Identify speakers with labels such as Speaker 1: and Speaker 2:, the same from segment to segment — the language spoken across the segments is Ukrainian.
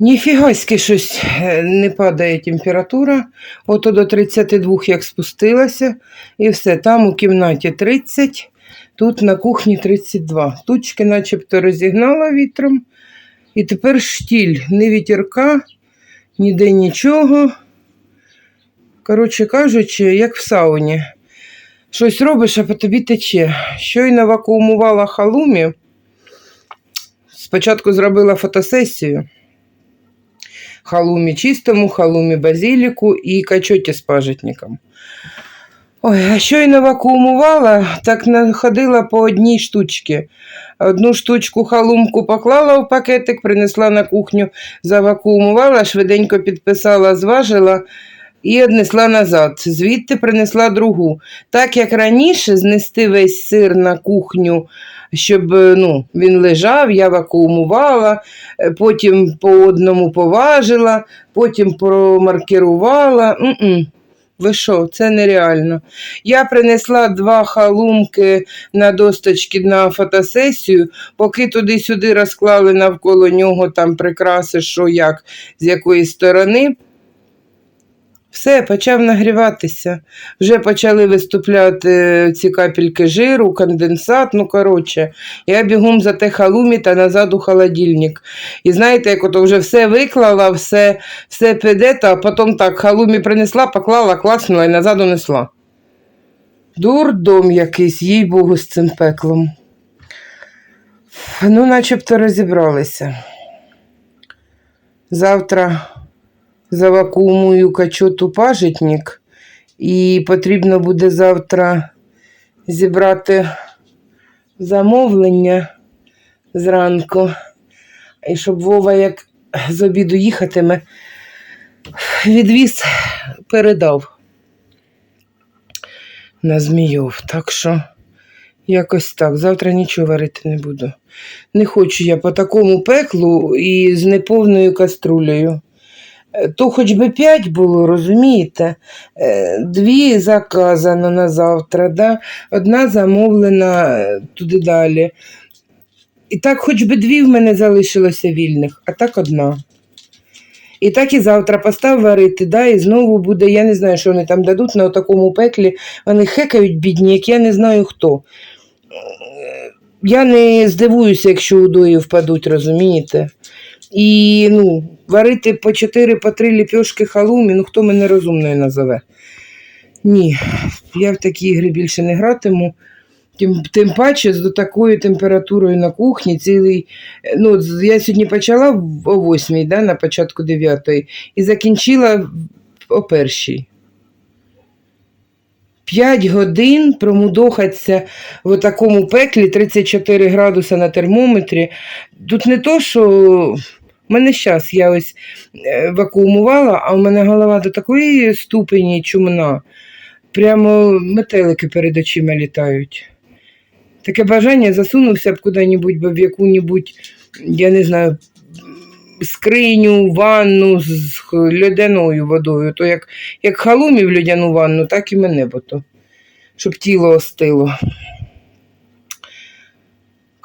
Speaker 1: Ніфігаськи щось е, не падає температура. Ото до 32 як спустилася, і все. Там у кімнаті 30, тут на кухні 32. Тучки начебто розігнала вітром. І тепер штіль, ні вітерка, ніде нічого. Коротше кажучи, як в сауні. Щось робиш, а по тобі тече. Щойно вакуумувала халумі. Спочатку зробила фотосесію халумі чистому, халумі базиліку і качоті з пажитником. Ой, а щойно вакуумувала, так находила по одній штучці. Одну штучку халумку поклала в пакетик, принесла на кухню, завакуумувала, швиденько підписала, зважила і однесла назад. Звідти принесла другу. Так як раніше знести весь сир на кухню, щоб ну, він лежав, я вакуумувала, потім по одному поважила, потім промаркерувала. М-м. Ви що, це нереально. Я принесла два халумки на досточки на фотосесію, поки туди-сюди розклали навколо нього там прикраси, що як, з якої сторони. Все, почав нагріватися. Вже почали виступляти ці капельки жиру, конденсат. Ну, коротше, я бігом за те халумі та назад у холодильник. І знаєте, як ото вже все виклала, все все піде, а потім так халумі принесла, поклала, класнула і назад унесла. Дурдом якийсь, їй Богу, з цим пеклом. Ну, начебто розібралися. Завтра завакуумую качоту пажитник, і потрібно буде завтра зібрати замовлення зранку. І щоб Вова, як з обіду їхатиме, відвіз передав на Змійов. Так що якось так. Завтра нічого варити не буду. Не хочу я по такому пеклу і з неповною каструлею. Е, То хоч би п'ять було, розумієте? Е, Дві заказано на завтра, да? одна замовлена е, туди далі. І так, хоч би дві в мене залишилося вільних, а так одна. І так і завтра постав варити, да, і знову буде, я не знаю, що вони там дадуть на такому пеклі. Вони хекають бідні, як я не знаю хто. Я не здивуюся, якщо удої впадуть, розумієте? І ну, варити по 4 по 3 ліпьошки халумі, ну хто мене розумною назове? Ні, я в такі ігри більше не гратиму. Тим, тим паче з такою температурою на кухні цілий. Ну, я сьогодні почала о 8, да, на початку 9 і закінчила о першій. П'ять годин промудохатися в такому пеклі 34 градуса на термометрі. Тут не то, що в мене зараз я ось е, вакуумувала, а в мене голова до такої ступені чумна. Прямо метелики перед очима літають. Таке бажання засунувся б куди-небудь, би в яку-небудь, я не знаю, скриню, ванну з льодяною водою. То як, як халумі в льодяну ванну, так і мене бо то, щоб тіло остило.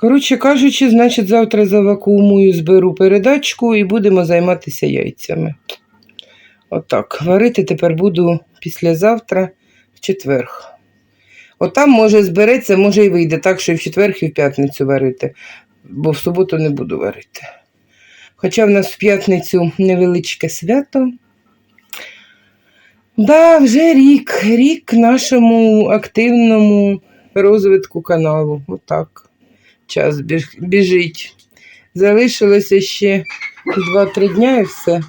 Speaker 1: Коротше кажучи, значить, завтра завакуумую, зберу передачку і будемо займатися яйцями. Отак. Варити тепер буду післязавтра в четверг. Отам, може, збереться, може і вийде так, що і в четверг, і в п'ятницю варити, бо в суботу не буду варити. Хоча в нас в п'ятницю невеличке свято. Да, вже рік, рік нашому активному розвитку каналу. Отак. Час біжить. Залишилося ще 2-3 дня і все.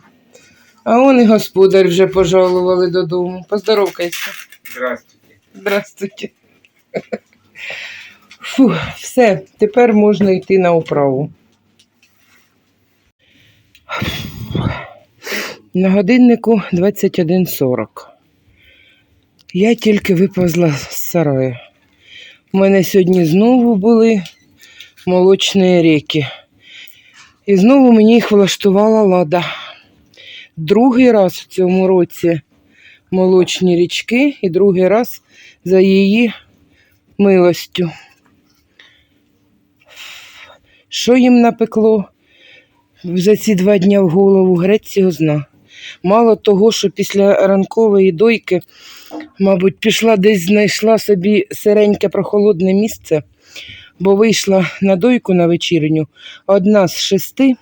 Speaker 1: А он і господар вже пожалували додому. Поздоровкайся.
Speaker 2: Здравствуйте.
Speaker 1: Здравствуйте. Фу, все, тепер можна йти на управу. На годиннику 21.40. Я тільки виповзла з сараю. У мене сьогодні знову були молочні ріки. І знову мені їх влаштувала лада. другий раз в цьому році молочні річки і другий раз за її милостю. Що їм напекло за ці два дня в голову, грець його зна. Мало того, що після ранкової дойки, мабуть, пішла десь знайшла собі сиреньке прохолодне місце, бо вийшла на дойку на вечірню одна з шести.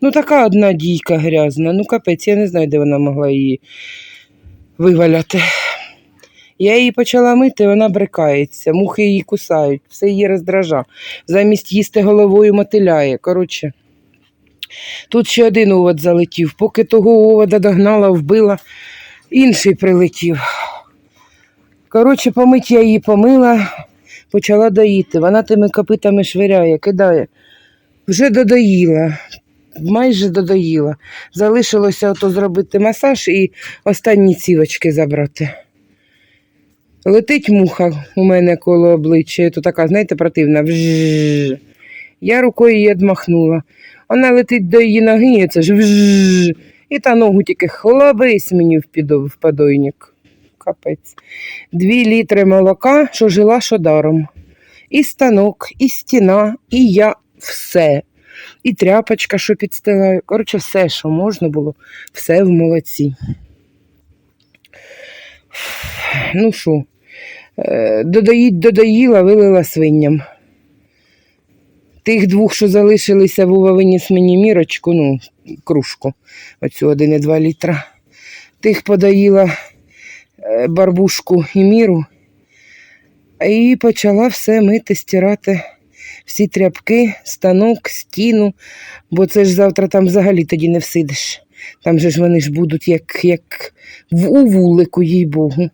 Speaker 1: Ну, така одна дійка грязна. Ну, капець, я не знаю, де вона могла її виваляти. Я її почала мити, вона брикається, мухи її кусають, все її роздража. Замість їсти головою мотиляє. Коротше, тут ще один овод залетів. Поки того овода догнала, вбила, інший прилетів. Коротше, помить я її помила, почала доїти. Вона тими копитами швиряє, кидає. Вже додоїла, майже додоїла. Залишилося ото зробити масаж і останні цівочки забрати. Летить муха у мене коло обличчя, то така, знаєте, противна. Вжж. Я рукою її відмахнула. Вона летить до її ноги, це ж вжж. І та ногу тільки хлобись мені в, підо, в подойник. Капець. Дві літри молока, що жила, що даром. І станок, і стіна, і я все. І тряпочка, що підстилаю. Коротше, все, що можна було, все в молоці. Ну що, е, додоїть додоїла, вилила свиням. Тих двох, що залишилися, Вова виніс мені мірочку, ну, кружку, оцю 1,2 літра. Тих подоїла е, барбушку і міру. І почала все мити, стирати всі тряпки, станок, стіну, бо це ж завтра там взагалі тоді не всидиш. Там же ж вони ж будуть як, як в у вулику, їй Богу.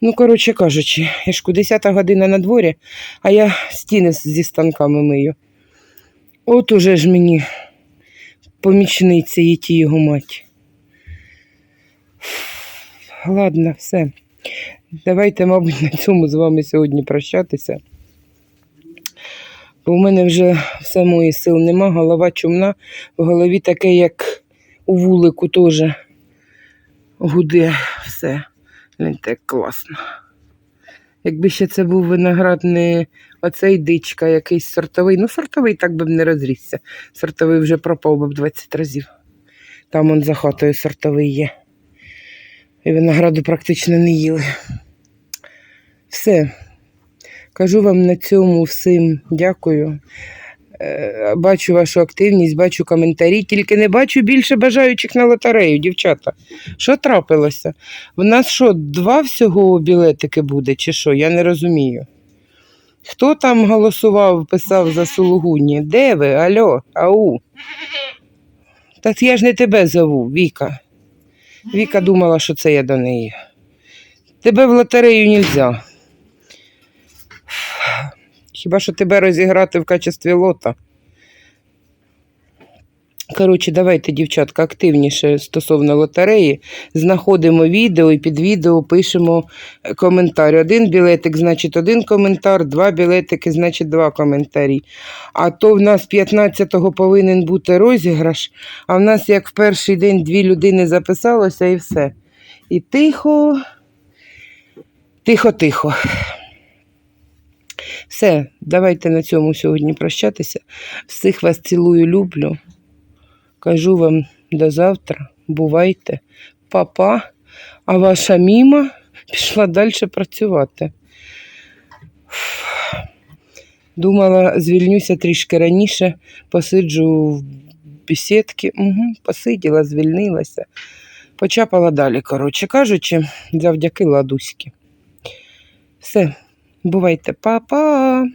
Speaker 1: Ну, коротше кажучи, я ж 10 година на дворі, а я стіни зі станками мию. От уже ж мені помічниця і ті його мать. Ладно, все. Давайте, мабуть, на цьому з вами сьогодні прощатися. Бо в мене вже все моїх сил нема, голова чумна, в голові таке, як у вулику теж гуде все. Як класно. Якби ще це був виноград не оцей дичка, якийсь сортовий. Ну, сортовий так би не розрісся. Сортовий вже пропав би б 20 разів. Там он за хатою сортовий є. І винограду практично не їли. Все. Кажу вам на цьому всім дякую. Е, Бачу вашу активність, бачу коментарі, тільки не бачу більше бажаючих на лотерею, дівчата. Що трапилося? В нас що, два всього білетики буде, чи що? Я не розумію. Хто там голосував, писав за Сулугуні? Де ви? Алло, ау? Так я ж не тебе зову, Віка. Віка думала, що це я до неї. Тебе в лотерею нельзя. Хіба що тебе розіграти в качестві лота? Коротше, давайте, дівчатка, активніше стосовно лотереї. Знаходимо відео і під відео пишемо коментар. Один білетик, значить, один коментар, два білетики, значить, два коментарі. А то в нас 15-го повинен бути розіграш, а в нас як в перший день дві людини записалося і все. І тихо, тихо-тихо. Все, давайте на цьому сьогодні прощатися. Всіх вас цілую, люблю. Кажу вам до завтра. Бувайте, папа. А ваша міма пішла далі працювати. Думала, звільнюся трішки раніше, посиджу в бесідці. Угу, посиділа, звільнилася. Почапала далі, коротше кажучи, завдяки ладуськи. Все, бувайте, па-па!